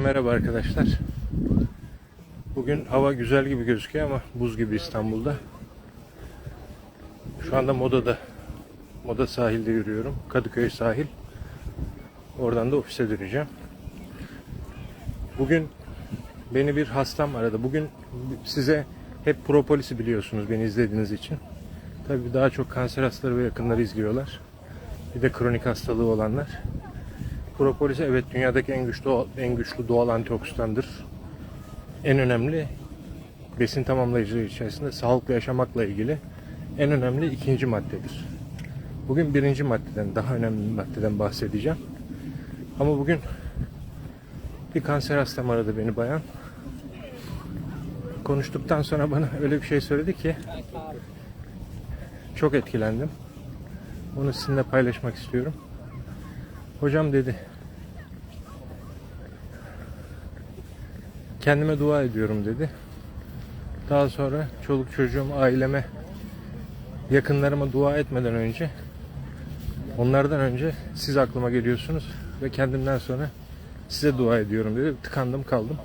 Merhaba arkadaşlar. Bugün hava güzel gibi gözüküyor ama buz gibi İstanbul'da. Şu anda Moda'da, Moda sahilde yürüyorum. Kadıköy sahil. Oradan da ofise döneceğim. Bugün beni bir hastam aradı. Bugün size hep propolisi biliyorsunuz beni izlediğiniz için. Tabii daha çok kanser hastaları ve yakınları izliyorlar. Bir de kronik hastalığı olanlar. Propolis evet dünyadaki en güçlü en güçlü doğal antioksidandır. En önemli besin tamamlayıcıları içerisinde sağlıklı yaşamakla ilgili en önemli ikinci maddedir. Bugün birinci maddeden, daha önemli bir maddeden bahsedeceğim. Ama bugün bir kanser hastam aradı beni bayan. Konuştuktan sonra bana öyle bir şey söyledi ki çok etkilendim. Onu sizinle paylaşmak istiyorum. Hocam dedi. Kendime dua ediyorum dedi. Daha sonra çoluk çocuğum, aileme, yakınlarıma dua etmeden önce onlardan önce siz aklıma geliyorsunuz ve kendimden sonra size dua ediyorum dedi. Tıkandım kaldım.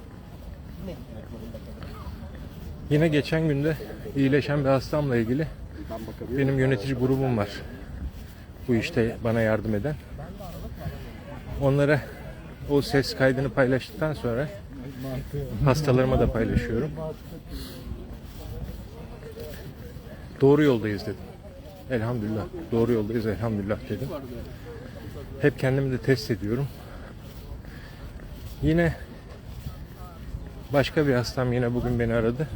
Yine geçen günde iyileşen bir hastamla ilgili benim yönetici grubum var. Bu işte bana yardım eden. Onlara o ses kaydını paylaştıktan sonra hastalarıma da paylaşıyorum. Doğru yoldayız dedim. Elhamdülillah. Doğru yoldayız elhamdülillah dedim. Hep kendimi de test ediyorum. Yine başka bir hastam yine bugün beni aradı.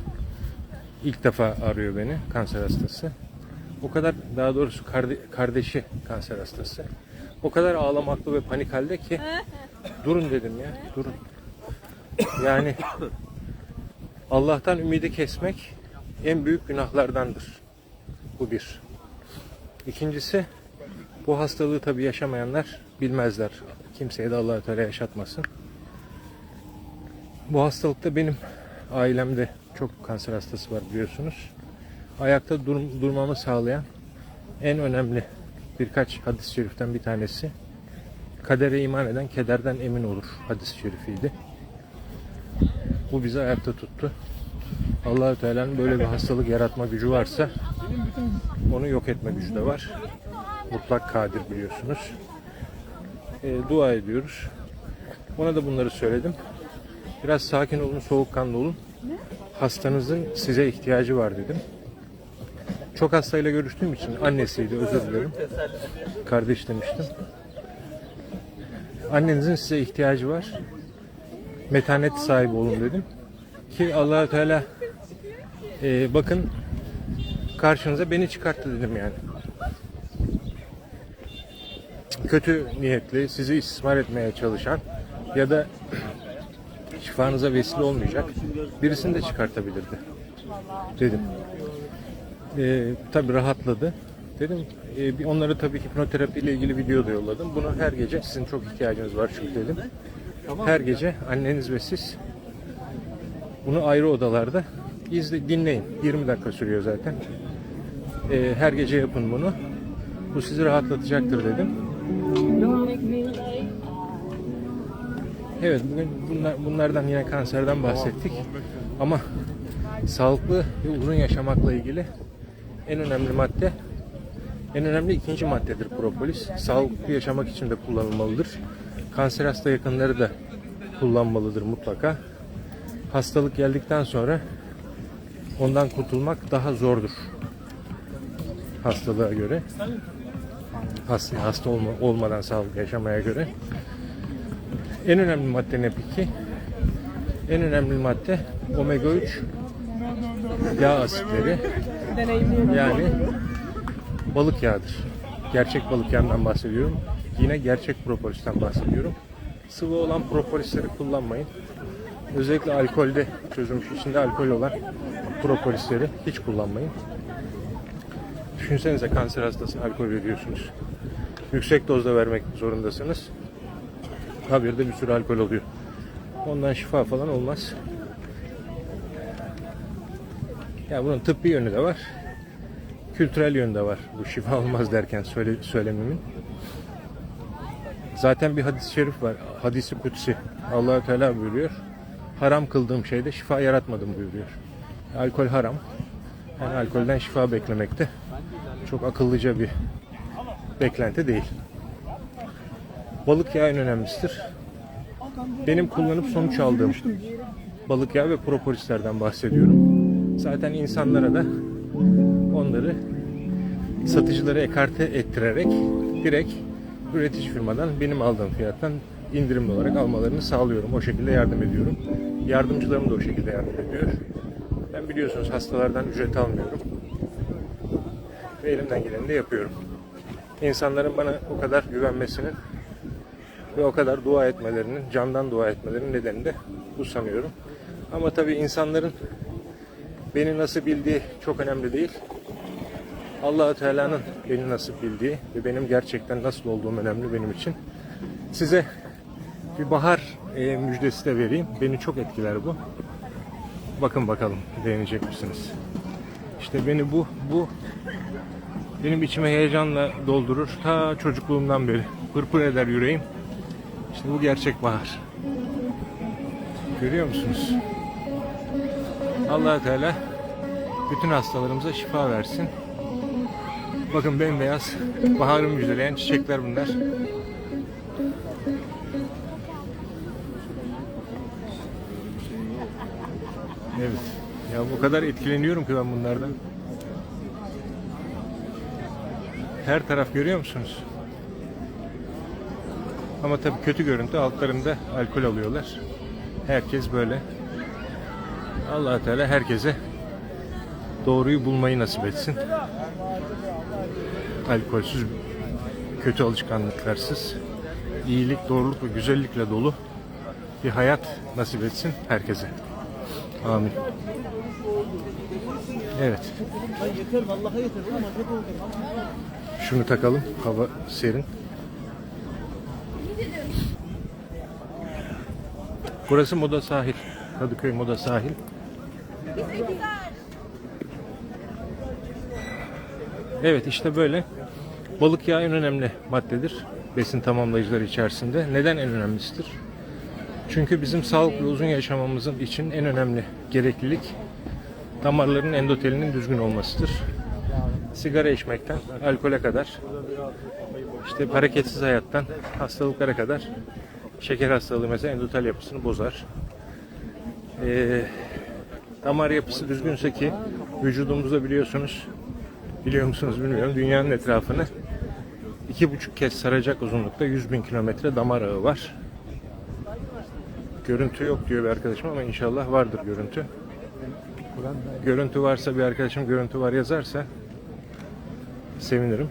İlk defa arıyor beni kanser hastası. O kadar daha doğrusu karde- kardeşi kanser hastası. O kadar ağlamaklı ve panik halde ki durun dedim ya durun. Yani Allah'tan ümidi kesmek en büyük günahlardandır. Bu bir. İkincisi bu hastalığı tabi yaşamayanlar bilmezler. Kimseye de Allah Teala yaşatmasın. Bu hastalıkta benim ailemde çok kanser hastası var biliyorsunuz. Ayakta dur- durmamı sağlayan en önemli birkaç hadis-i şeriften bir tanesi. Kadere iman eden kederden emin olur hadis-i şerifiydi. Bu bizi ayakta tuttu. Allahü Teala'nın böyle bir hastalık yaratma gücü varsa onu yok etme gücü de var. Mutlak kadir biliyorsunuz. E, dua ediyoruz. Ona da bunları söyledim. Biraz sakin olun, soğukkanlı olun. Hastanızın size ihtiyacı var dedim. Çok hastayla görüştüğüm için annesiydi özür dilerim. Kardeş demiştim. Annenizin size ihtiyacı var. Metanet sahibi olun dedim. Ki allah Teala e, bakın karşınıza beni çıkarttı dedim yani. Kötü niyetli, sizi istismar etmeye çalışan ya da şifanıza vesile olmayacak birisini de çıkartabilirdi dedim. E, tabii rahatladı. Dedim e, bir onlara tabii hipnoterapi ile ilgili video da yolladım. Bunu her gece sizin çok ihtiyacınız var çünkü dedim. Her gece anneniz ve siz bunu ayrı odalarda izle, dinleyin. 20 dakika sürüyor zaten. E, her gece yapın bunu. Bu sizi rahatlatacaktır dedim. Evet bugün bunlar, bunlardan yine kanserden bahsettik. Ama sağlıklı ve uzun yaşamakla ilgili en önemli madde en önemli ikinci maddedir propolis. Sağlıklı yaşamak için de kullanılmalıdır. Kanser hasta yakınları da kullanmalıdır mutlaka. Hastalık geldikten sonra ondan kurtulmak daha zordur. Hastalığa göre. Hasta, hasta olma, olmadan sağlıklı yaşamaya göre. En önemli madde ne peki? En önemli madde omega 3 yağ asitleri. Yani balık yağıdır. Gerçek balık yağından bahsediyorum. Yine gerçek propolisten bahsediyorum. Sıvı olan propolisleri kullanmayın. Özellikle alkolde çözülmüş içinde alkol olan propolisleri hiç kullanmayın. Düşünsenize kanser hastasına alkol veriyorsunuz. Yüksek dozda vermek zorundasınız. Haberde bir sürü alkol oluyor. Ondan şifa falan olmaz. Ya bunun tıbbi yönü de var. Kültürel yönü de var. Bu şifa olmaz derken söyle, söylememin. Zaten bir hadis-i şerif var. Hadisi kutsi. Allahü Teala buyuruyor. Haram kıldığım şeyde şifa yaratmadım buyuruyor. Alkol haram. Yani alkolden şifa beklemekte çok akıllıca bir beklenti değil. Balık yağı en önemlisidir. Benim kullanıp sonuç aldığım balık yağı ve propolislerden bahsediyorum. Zaten insanlara da onları satıcıları ekarte ettirerek direkt üretici firmadan benim aldığım fiyattan indirimli olarak almalarını sağlıyorum. O şekilde yardım ediyorum. Yardımcılarım da o şekilde yardım ediyor. Ben biliyorsunuz hastalardan ücret almıyorum. Ve elimden geleni de yapıyorum. İnsanların bana o kadar güvenmesinin ve o kadar dua etmelerinin, candan dua etmelerinin nedeni de bu sanıyorum. Ama tabii insanların beni nasıl bildiği çok önemli değil. allah Teala'nın beni nasıl bildiği ve benim gerçekten nasıl olduğum önemli benim için. Size bir bahar e, müjdesi de vereyim. Beni çok etkiler bu. Bakın bakalım beğenecek misiniz? İşte beni bu bu benim içime heyecanla doldurur. Ta çocukluğumdan beri pırpır eder yüreğim. İşte bu gerçek bahar. Görüyor musunuz? Allah Teala bütün hastalarımıza şifa versin. Bakın bembeyaz baharı müjdeleyen çiçekler bunlar. Evet. Ya bu kadar etkileniyorum ki ben bunlardan. Her taraf görüyor musunuz? Ama tabii kötü görüntü altlarında alkol alıyorlar. Herkes böyle. Allah Teala herkese doğruyu bulmayı nasip etsin. Alkolsüz, kötü alışkanlıklarsız, iyilik, doğruluk ve güzellikle dolu bir hayat nasip etsin herkese. Amin. Evet. Şunu takalım. Hava serin. Burası Moda Sahil. Kadıköy Moda Sahil. Evet işte böyle. Balık yağı en önemli maddedir. Besin tamamlayıcıları içerisinde. Neden en önemlisidir? Çünkü bizim sağlıklı uzun yaşamamızın için en önemli gereklilik damarların endotelinin düzgün olmasıdır. Sigara içmekten alkole kadar, işte hareketsiz hayattan hastalıklara kadar şeker hastalığı mesela endotel yapısını bozar. Ee, damar yapısı düzgünse ki vücudumuzda biliyorsunuz, biliyor musunuz bilmiyorum dünyanın etrafını iki buçuk kez saracak uzunlukta 100 bin kilometre damar ağı var. Görüntü yok diyor bir arkadaşım ama inşallah vardır görüntü. Görüntü varsa bir arkadaşım görüntü var yazarsa sevinirim.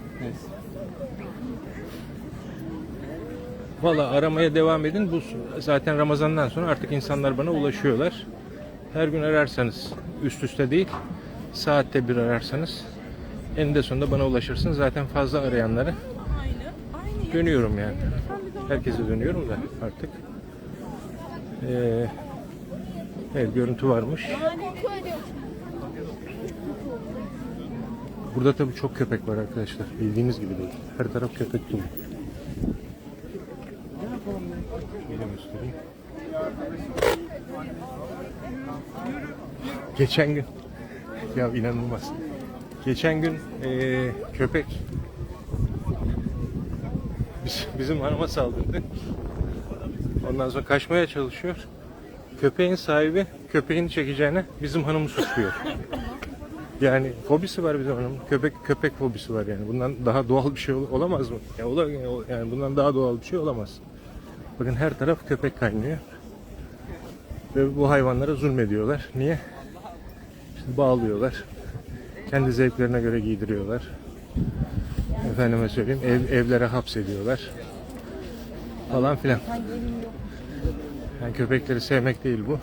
Valla aramaya devam edin. Bu zaten Ramazan'dan sonra artık insanlar bana ulaşıyorlar. Her gün ararsanız üst üste değil, saatte bir ararsanız eninde sonunda bana ulaşırsınız. Zaten fazla arayanları dönüyorum yani. Herkese dönüyorum da artık. Ee, evet görüntü varmış. Burada tabii çok köpek var arkadaşlar. Bildiğiniz gibi değil. Her taraf köpek dolu. Şöyle göstereyim. Geçen gün ya inanılmaz. Geçen gün eee, köpek biz- bizim hanıma saldırdı. Ondan sonra kaçmaya çalışıyor. Köpeğin sahibi köpeğini çekeceğine bizim hanımı suçluyor. Yani fobisi var bizim hanımın. Köpek köpek fobisi var yani. Bundan daha doğal bir şey ol- olamaz mı? Ya ola- yani bundan daha doğal bir şey olamaz. Bakın her taraf köpek kaynıyor. Ve bu hayvanlara zulmediyorlar. Niye? Bağlıyorlar. Kendi zevklerine göre giydiriyorlar. Efendime söyleyeyim ev, evlere hapsediyorlar. Falan filan. Yani köpekleri sevmek değil bu.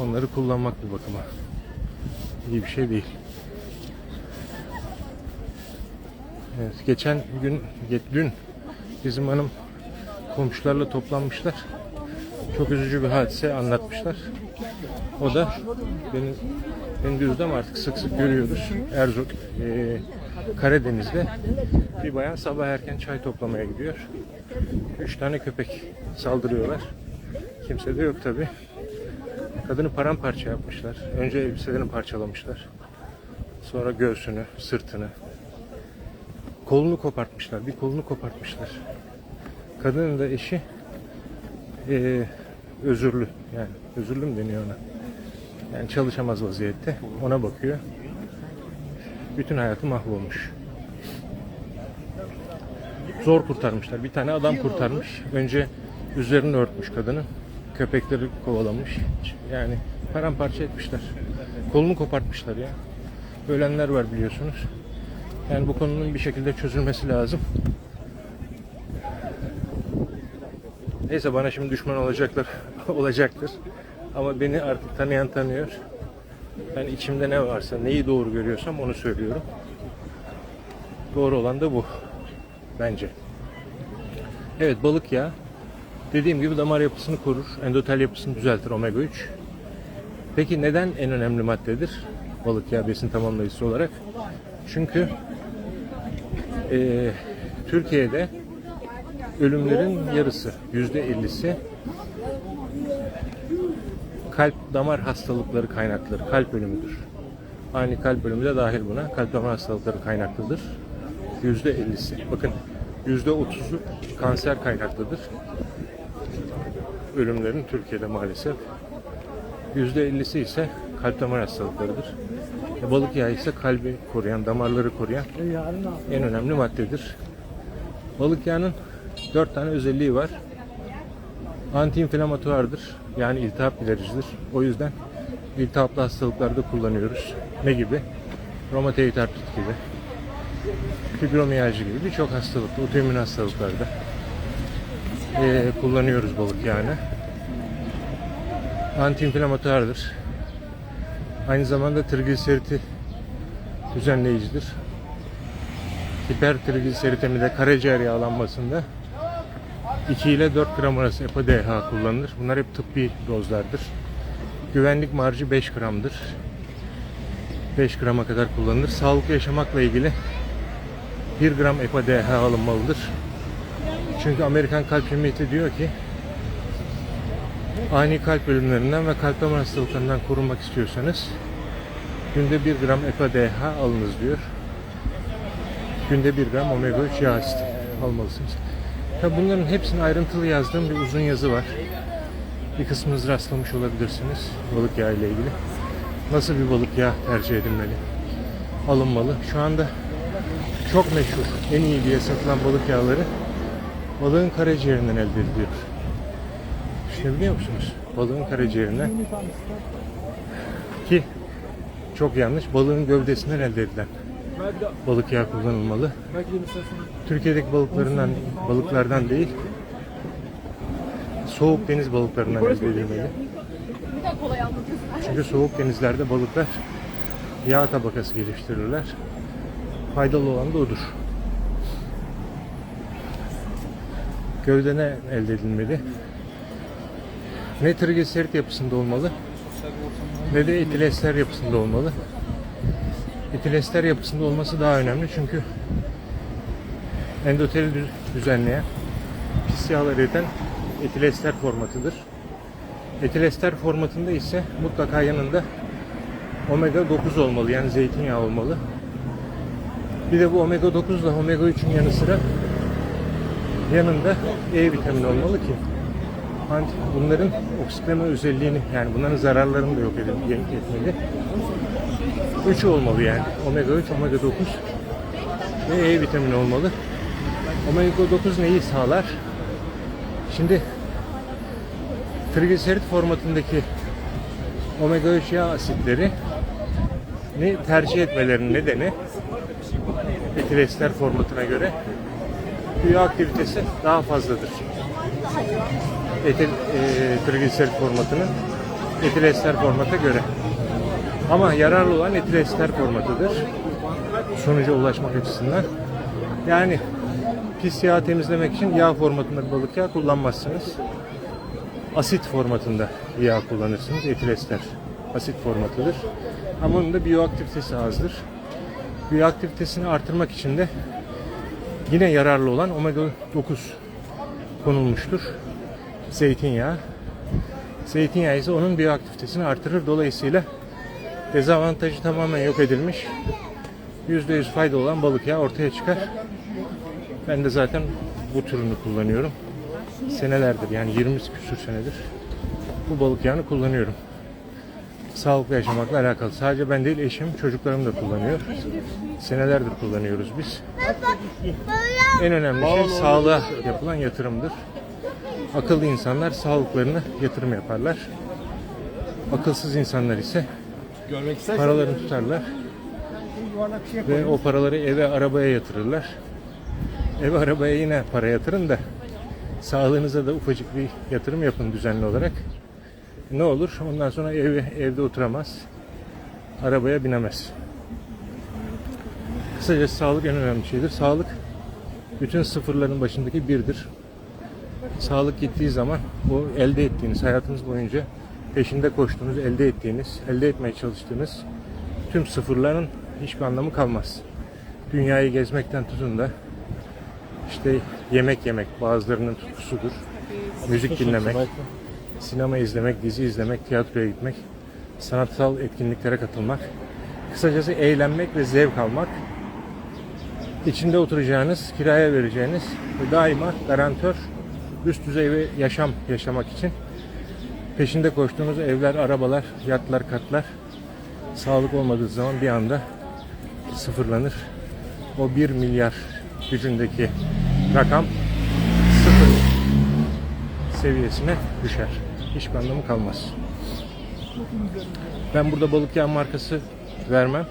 Onları kullanmak bir bakıma. İyi bir şey değil. Evet, geçen gün, dün bizim hanım komşularla toplanmışlar. Çok üzücü bir hadise anlatmışlar. O da benim benim düzdem artık sık sık görüyoruz. Erzuruk, e, Karadeniz'de bir bayan sabah erken çay toplamaya gidiyor. Üç tane köpek saldırıyorlar. Kimse de yok tabi. Kadını paramparça yapmışlar. Önce elbiselerini parçalamışlar. Sonra göğsünü, sırtını. Kolunu kopartmışlar. Bir kolunu kopartmışlar. Kadının da eşi eee, özürlü. Yani özürlü mü deniyor ona? Yani çalışamaz vaziyette. Ona bakıyor. Bütün hayatı mahvolmuş. Zor kurtarmışlar. Bir tane adam kurtarmış. Önce üzerini örtmüş kadının. Köpekleri kovalamış. Yani paramparça etmişler. Kolunu kopartmışlar ya. Ölenler var biliyorsunuz. Yani bu konunun bir şekilde çözülmesi lazım. Neyse bana şimdi düşman olacaklar olacaktır. Ama beni artık tanıyan tanıyor. Ben içimde ne varsa, neyi doğru görüyorsam onu söylüyorum. Doğru olan da bu. Bence. Evet balık yağı. Dediğim gibi damar yapısını korur. Endotel yapısını düzeltir omega 3. Peki neden en önemli maddedir? Balık yağı besin tamamlayıcısı olarak. Çünkü eee, Türkiye'de ölümlerin yarısı, yüzde ellisi kalp damar hastalıkları kaynakları, kalp ölümüdür. Ani kalp ölümü de dahil buna. Kalp damar hastalıkları kaynaklıdır. Yüzde ellisi. Bakın yüzde otuzu kanser kaynaklıdır. Ölümlerin Türkiye'de maalesef. Yüzde ellisi ise kalp damar hastalıklarıdır. E, balık yağı ise kalbi koruyan, damarları koruyan en önemli maddedir. Balık yağının dört tane özelliği var. Antiinflamatuardır. Yani iltihap gidericidir. O yüzden iltihaplı hastalıklarda kullanıyoruz. Ne gibi? Romatoid artrit gibi. Fibromiyalji gibi birçok hastalıkta, otoimmün hastalıklarda eee, kullanıyoruz balık yağını. Antiinflamatuardır. Aynı zamanda trigliseriti düzenleyicidir. Hipertrigliseritemi karaciğer yağlanmasında 2 ile 4 gram arası EPA-DH kullanılır. Bunlar hep tıbbi dozlardır. Güvenlik marjı 5 gramdır. 5 grama kadar kullanılır. Sağlıklı yaşamakla ilgili 1 gram EPA-DH alınmalıdır. Çünkü Amerikan Kalp Cemiyeti diyor ki ani kalp ölümlerinden ve kalp damar hastalıklarından korunmak istiyorsanız günde 1 gram EPA-DH alınız diyor. Günde 1 gram omega 3 yağ almalısınız. Tabi bunların hepsini ayrıntılı yazdığım bir uzun yazı var. Bir kısmınız rastlamış olabilirsiniz balık yağı ile ilgili. Nasıl bir balık yağı tercih edilmeli? Alınmalı. Şu anda çok meşhur, en iyi diye satılan balık yağları balığın karaciğerinden elde ediliyor. İşte biliyor musunuz? Balığın karaciğerinden ki çok yanlış balığın gövdesinden elde edilen balık yağı kullanılmalı. Türkiye'deki balıklarından balıklardan değil soğuk deniz balıklarından elde edilmeli. Çünkü soğuk denizlerde balıklar yağ tabakası geliştirirler. Faydalı olan da odur. Gövdene elde edilmeli. Ne trigliserit yapısında olmalı ne de etilester yapısında olmalı. Filester yapısında olması daha önemli çünkü endoteli düzenleyen pis yağlar eden etilester formatıdır. Etilester formatında ise mutlaka yanında omega 9 olmalı yani zeytinyağı olmalı. Bir de bu omega 9 ile omega 3'ün yanı sıra yanında E vitamini olmalı ki bunların oksitleme özelliğini yani bunların zararlarını da yok edilmeli. 3'ü olmalı yani. Omega 3, omega 9 ve E vitamini olmalı. Omega 9 neyi sağlar? Şimdi trigliserit formatındaki omega 3 yağ asitleri ne tercih etmelerinin nedeni etilester formatına göre yağ aktivitesi daha fazladır. Etil, e, trigliserit formatının etilester formata göre. Ama yararlı olan etilester formatıdır. Sonuca ulaşmak açısından. Yani pis yağ temizlemek için yağ formatında bir balık yağı kullanmazsınız. Asit formatında yağ kullanırsınız. Etilester asit formatıdır. Ama onun da biyoaktivitesi azdır. Biyoaktivitesini artırmak için de yine yararlı olan omega 9 konulmuştur. Zeytinyağı. Zeytinyağı ise onun biyoaktivitesini artırır. Dolayısıyla dezavantajı tamamen yok edilmiş. %100 fayda olan balık yağı ortaya çıkar. Ben de zaten bu türünü kullanıyorum. Senelerdir yani 20 küsür senedir bu balık yağını kullanıyorum. Sağlıklı yaşamakla alakalı. Sadece ben değil eşim, çocuklarım da kullanıyor. Senelerdir kullanıyoruz biz. En önemli şey sağlığa yapılan yatırımdır. Akıllı insanlar sağlıklarına yatırım yaparlar. Akılsız insanlar ise Görmek istersen. paralarını tutarlar ve o paraları eve arabaya yatırırlar. Eve arabaya yine para yatırın da sağlığınıza da ufacık bir yatırım yapın düzenli olarak. Ne olur? Ondan sonra evi, evde oturamaz. Arabaya binemez. Kısacası sağlık en önemli şeydir. Sağlık bütün sıfırların başındaki birdir. Sağlık gittiği zaman o elde ettiğiniz hayatınız boyunca peşinde koştuğunuz, elde ettiğiniz, elde etmeye çalıştığınız tüm sıfırların hiçbir anlamı kalmaz. Dünyayı gezmekten tutun da işte yemek yemek bazılarının tutkusudur. Müzik dinlemek, sinema izlemek, dizi izlemek, tiyatroya gitmek, sanatsal etkinliklere katılmak, kısacası eğlenmek ve zevk almak, içinde oturacağınız, kiraya vereceğiniz ve daima garantör üst düzey bir yaşam yaşamak için peşinde koştuğunuz evler, arabalar, yatlar, katlar sağlık olmadığı zaman bir anda sıfırlanır. O 1 milyar gücündeki rakam sıfır seviyesine düşer. Hiçbir anlamı kalmaz. Ben burada balık yağı markası vermem.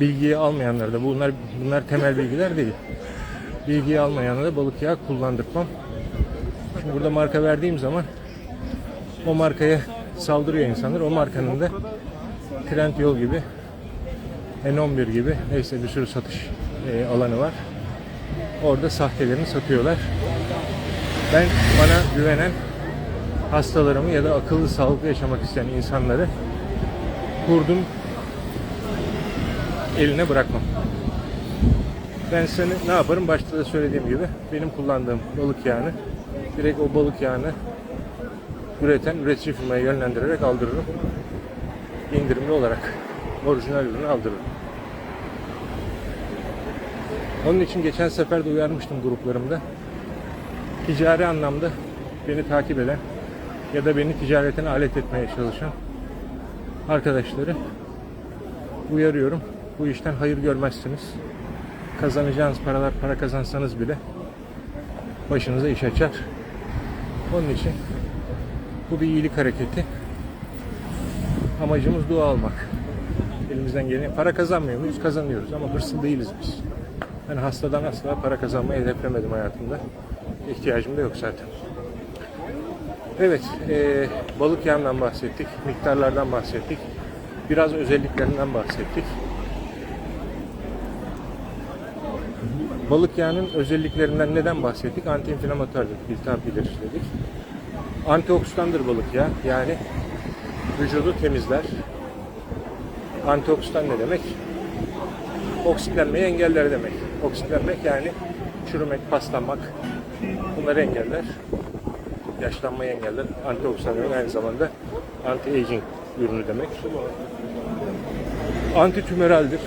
Bilgiyi almayanlara da bunlar bunlar temel bilgiler değil. Bilgiyi almayanlara da balık yağı kullandırmam. Şimdi burada marka verdiğim zaman o markaya saldırıyor insanlar. O markanın da Trendyol gibi N11 gibi neyse bir sürü satış e, alanı var. Orada sahtelerini satıyorlar. Ben bana güvenen hastalarımı ya da akıllı sağlıklı yaşamak isteyen insanları kurdum eline bırakmam. Ben seni ne yaparım? Başta da söylediğim gibi benim kullandığım balık yağını direkt o balık yağını üreten üretici firmaya yönlendirerek aldırırım. İndirimli olarak orijinal ürünü aldırırım. Onun için geçen sefer de uyarmıştım gruplarımda. Ticari anlamda beni takip eden ya da beni ticaretine alet etmeye çalışan arkadaşları uyarıyorum. Bu işten hayır görmezsiniz. Kazanacağınız paralar para kazansanız bile başınıza iş açar. Onun için bu bir iyilik hareketi. Amacımız dua almak. Elimizden geleni para kazanmıyor muyuz? Kazanıyoruz ama hırslı değiliz biz. Ben hastadan asla para kazanmayı hedeflemedim hayatımda. İhtiyacım da yok zaten. Evet, e, balık yağından bahsettik, miktarlardan bahsettik, biraz özelliklerinden bahsettik. Balık yağının özelliklerinden neden bahsettik? Antiinflamatuar dedik, iltihap giderici dedik. Antioksidandır balık yağı, yani vücudu temizler. Antioksidan ne demek? Oksitlenmeyi engeller demek. Oksitlenmek yani çürümek, paslanmak bunları engeller. Yaşlanmayı engeller. Antioksidanların aynı zamanda anti-aging ürünü demek. Antitümöraldir.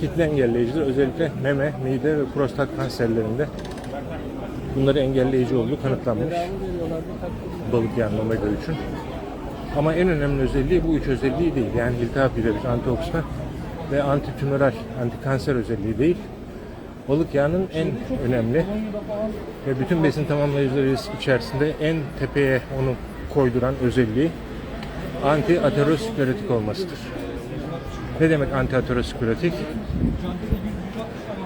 Kitle engelleyicidir. Özellikle meme, mide ve prostat kanserlerinde bunları engelleyici olduğu kanıtlanmış. Balık yağının omega 3'ün. Ama en önemli özelliği bu üç özelliği değil. Yani iltihap giderici, antioksidan ve antitümöral, antikanser özelliği değil. Balık yağının en önemli ve bütün besin tamamlayıcıları içerisinde en tepeye onu koyduran özelliği anti aterosklerotik olmasıdır. Ne demek anti aterosklerotik?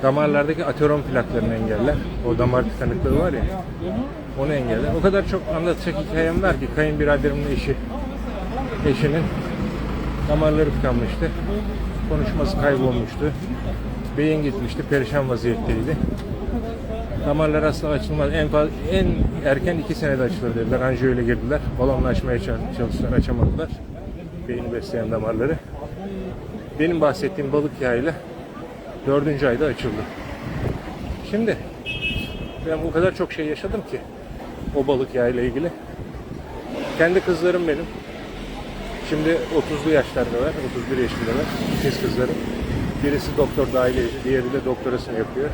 Damarlardaki aterom plaklarını engeller. O damar tıkanıklığı var ya. Onu engeller. O kadar çok anlatacak hikayem var ki kayınbiraderimin eşi eşinin damarları tıkanmıştı. Konuşması kaybolmuştu. Beyin gitmişti. Perişan vaziyetteydi. Damarlar asla açılmaz. En fazla, en erken iki senede açılır dediler. Anjiyo ile girdiler. Balonla açmaya çalıştılar. Açamadılar. Beyni besleyen damarları. Benim bahsettiğim balık yağıyla dördüncü ayda açıldı. Şimdi ben o kadar çok şey yaşadım ki o balık yağıyla ilgili. Kendi kızlarım benim. Şimdi 30'lu yaşlardalar, 31 yaşındalar. İkiz kızlarım. Birisi doktor dahiliyeci, diğeri de doktorasını yapıyor.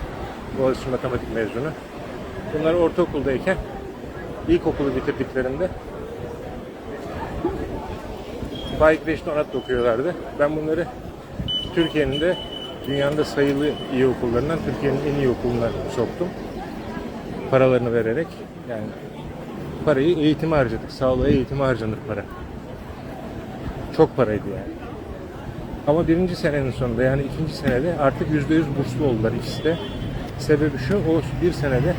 Boğaziçi Matematik mezunu. Bunlar ortaokuldayken ilkokulu bitirdiklerinde Faik Beş Donat okuyorlardı. Ben bunları Türkiye'nin de dünyanın da sayılı iyi okullarından Türkiye'nin en iyi okuluna soktum. Paralarını vererek yani parayı eğitime harcadık. Sağlığa eğitime harcanır para. Çok paraydı yani. Ama birinci senenin sonunda yani ikinci senede artık yüzde yüz burslu oldular ikisi de. Sebebi şu, o bir senede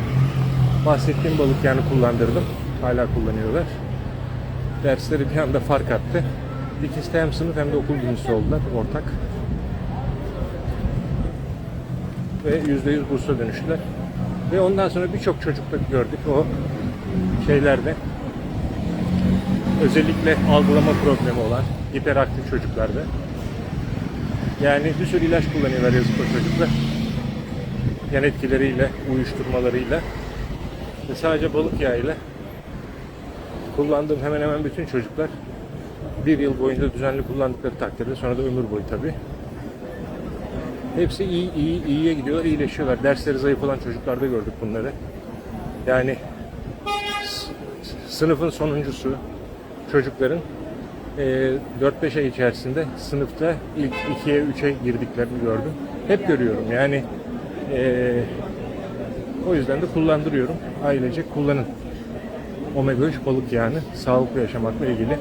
bahsettiğim balık yani kullandırdım. Hala kullanıyorlar. Dersleri bir anda fark attı. İkisi de hem sınıf hem de okul birincisi oldular ortak. Ve yüzde yüz bursa dönüştüler. Ve ondan sonra birçok çocukta gördük o şeylerde. Özellikle algılama problemi olan hiperaktif çocuklarda. Yani bir sürü ilaç kullanıyorlar yazık o çocuklar. Yan etkileriyle, uyuşturmalarıyla ve sadece balık yağıyla kullandığım hemen hemen bütün çocuklar bir yıl boyunca düzenli kullandıkları takdirde sonra da ömür boyu tabi. Hepsi iyi, iyi, iyiye gidiyorlar, iyileşiyorlar. Dersleri zayıf olan çocuklarda gördük bunları. Yani sınıfın sonuncusu çocukların e, 4-5 ay içerisinde sınıfta ilk 2'ye 3'e girdiklerini gördüm. Hep görüyorum yani e, o yüzden de kullandırıyorum. Ailece kullanın. Omega 3 balık yağını sağlıklı yaşamakla ilgili.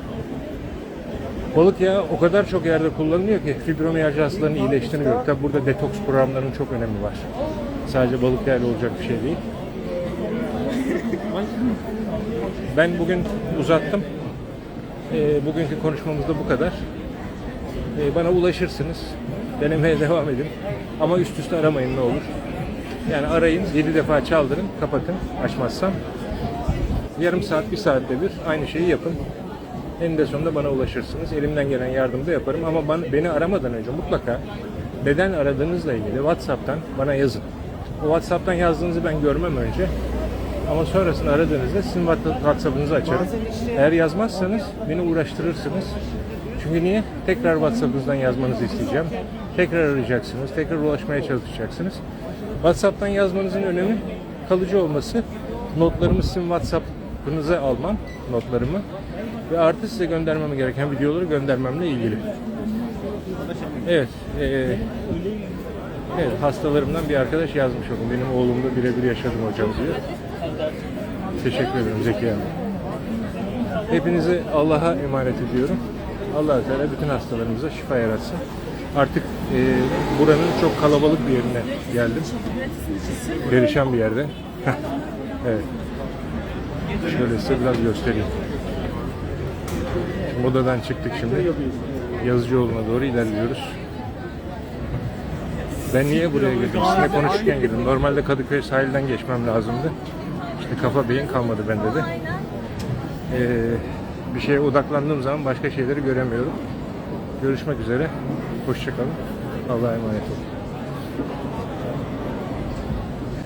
Balık yağı o kadar çok yerde kullanılıyor ki fibromiyalji hastalarını iyileştiriyor. Tabi burada detoks programlarının çok önemi var. Sadece balık yağıyla olacak bir şey değil. Ben bugün uzattım. Ee, bugünkü konuşmamız da bu kadar. Ee, bana ulaşırsınız. Denemeye devam edin. Ama üst üste aramayın ne olur. Yani arayın, 7 defa çaldırın, kapatın açmazsam. Yarım saat, bir saatte bir aynı şeyi yapın. Eninde sonunda bana ulaşırsınız. Elimden gelen yardımı da yaparım. Ama bana, beni aramadan önce mutlaka neden aradığınızla ilgili WhatsApp'tan bana yazın. O WhatsApp'tan yazdığınızı ben görmem önce. Ama sonrasında aradığınızda sizin Whats- WhatsApp'ınızı açarım. Eğer yazmazsanız beni uğraştırırsınız. Çünkü niye? Tekrar WhatsApp'ınızdan yazmanızı isteyeceğim. Tekrar arayacaksınız. Tekrar ulaşmaya çalışacaksınız. WhatsApp'tan yazmanızın önemi kalıcı olması. Notlarımı sizin WhatsApp'ınıza almam, notlarımı. Ve artı size göndermem gereken videoları göndermemle ilgili. Evet. eee Evet, hastalarımdan bir arkadaş yazmış oldum. Benim oğlumda birebir yaşadım hocam diyor. Teşekkür ederim Zeki Hanım. Hepinizi Allah'a emanet ediyorum. allah Teala bütün hastalarımıza şifa yaratsın. Artık e, buranın çok kalabalık bir yerine geldim. Perişan bir yerde. evet. Şöyle size biraz göstereyim. Şimdi odadan çıktık şimdi. Yazıcıoğlu'na doğru ilerliyoruz. Ben niye buraya girdim? Sizinle konuşurken girdim. Normalde Kadıköy sahilden geçmem lazımdı. Kafa beyin kalmadı bende de. Ee, bir şeye odaklandığım zaman başka şeyleri göremiyorum. Görüşmek üzere. Hoşçakalın. Allah'a emanet olun.